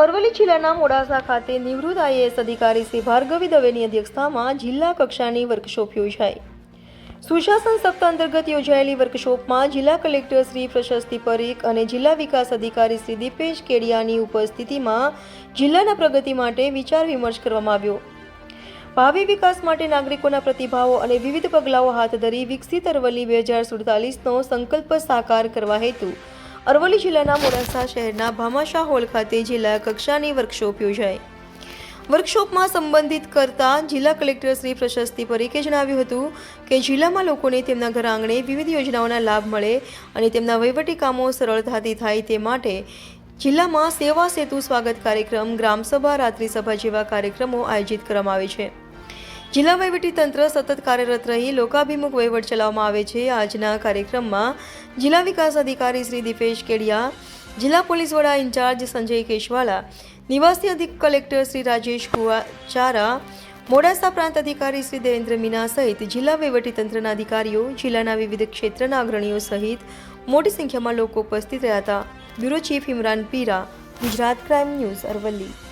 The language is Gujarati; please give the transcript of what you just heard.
અરવલ્લી જિલ્લાના મોડાસા ખાતે નિવૃત્ત આઈએએસ અધિકારી શ્રી ભાર્ગવી દવેની અધ્યક્ષતામાં જિલ્લા કક્ષાની વર્કશોપ યોજાઈ. સુશાસન સપ્તાહ અંતર્ગત યોજાયેલી વર્કશોપમાં જિલ્લા કલેક્ટર શ્રી પ્રશસ્તિ પરીખ અને જિલ્લા વિકાસ અધિકારી શ્રી દીપેશ કેડિયાની ઉપસ્થિતિમાં જિલ્લાના પ્રગતિ માટે વિચાર વિમર્શ કરવામાં આવ્યો. ભાવિ વિકાસ માટે નાગરિકોના પ્રતિભાવો અને વિવિધ પગલાઓ હાથ ધરી વિકસિત અરવલ્લી બે હજાર સુડતાલીસનો સંકલ્પ સાકાર કરવા હેતુ અરવલ્લી જિલ્લાના મોડાસા શહેરના ભામાશા હોલ ખાતે જિલ્લા કક્ષાની વર્કશોપ યોજાઈ. વર્કશોપમાં સંબંધિત કરતા જિલ્લા કલેક્ટર શ્રી પ્રશસ્તિ પરીખે જણાવ્યું હતું કે જિલ્લામાં લોકોને તેમના ઘર આંગણે વિવિધ યોજનાઓના લાભ મળે અને તેમના વહીવટી કામો સરળતાથી થાય તે માટે જિલ્લામાં સેવા સેતુ સ્વાગત કાર્યક્રમ, ગ્રામસભા, રાત્રિસભા જેવા કાર્યક્રમો આયોજિત કરવામાં આવે છે. જિલ્લા તંત્ર સતત કાર્યરત રહી લોકાભિમુખ વહીવટ ચલાવવામાં આવે છે. આજના કાર્યક્રમમાં જિલ્લા વિકાસ અધિકારી શ્રી દીપેશ કેડિયા, જિલ્લા પોલીસ વડા ઇન્ચાર્જ સંજય કેશવાલા, નિવાસી અધિક કલેક્ટર શ્રી રાજેશ કુવાચારા, મોડાસા પ્રાંત અધિકારી શ્રી દેવેન્દ્ર મીના સહિત જિલ્લા વહીવટીતંત્રના અધિકારીઓ, જિલ્લાના વિવિધ ક્ષેત્રના અગ્રણીઓ સહિત મોટી સંખ્યામાં લોકો ઉપસ્થિત રહ્યા હતા. Bureau chief Imran Pira, Gujarat crime news Aravalli.